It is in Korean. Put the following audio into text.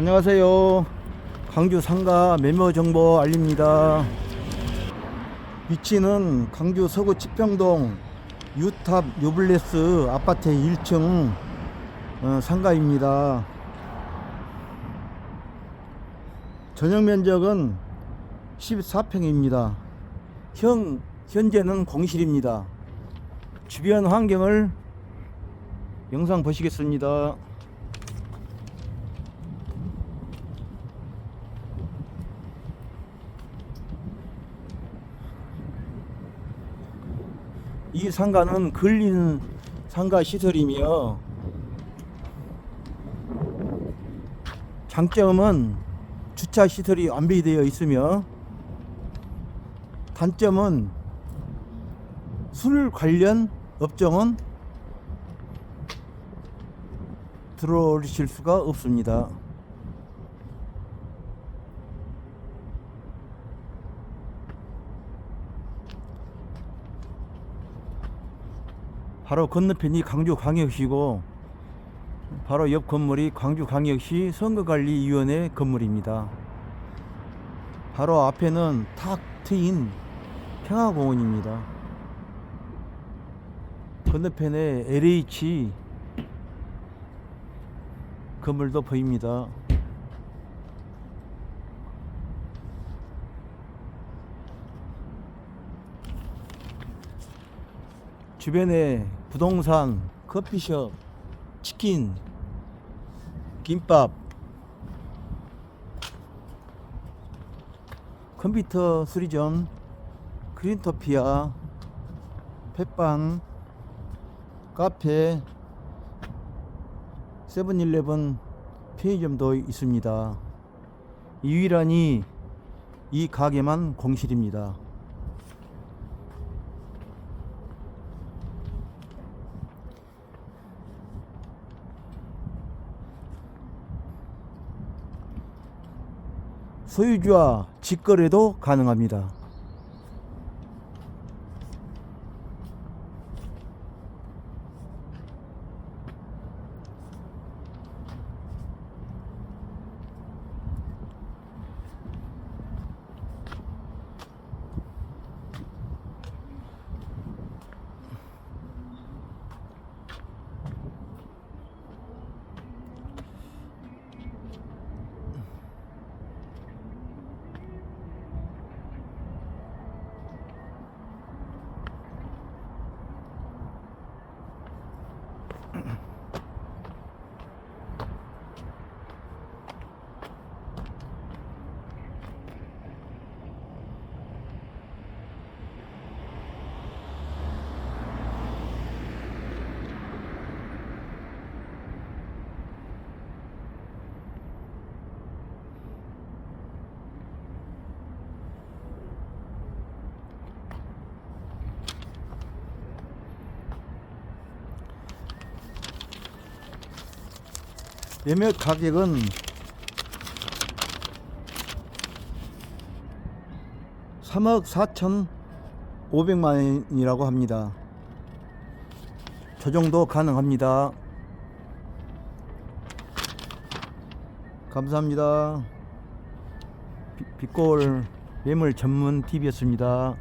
안녕하세요. 광주 상가 매매 정보 알립니다. 위치는 광주 서구 치평동 유탑 요블레스 아파트 1층 어, 상가입니다. 전용 면적은 14평입니다. 형 현재는 공실입니다. 주변 환경을 영상 보시겠습니다. 이 상가는 근린 상가 시설이며 장점은 주차 시설이 완비되어 있으며 단점은 술 관련 업종은 들어오실 수가 없습니다. 바로 건너편이 광주광역시고 바로 옆 건물이 광주광역시 선거관리위원회 건물입니다. 바로 앞에는 탁 트인 평화공원입니다. 건너편에 LH 건물도 보입니다. 주변에 부동산, 커피숍, 치킨, 김밥, 컴퓨터 수리점, 그린토피아, 펫빵, 카페, 세븐일레븐 편의점도 있습니다. 유일하니 이 가게만 공실입니다. 소유주와 직거래도 가능합니다. Mm-hmm. 매매 가격은 삼억 4천 5백만 원이라고 합니다. 조정도 가능합니다. 감사합니다. 비- 빛골 매물 전문 TV였습니다.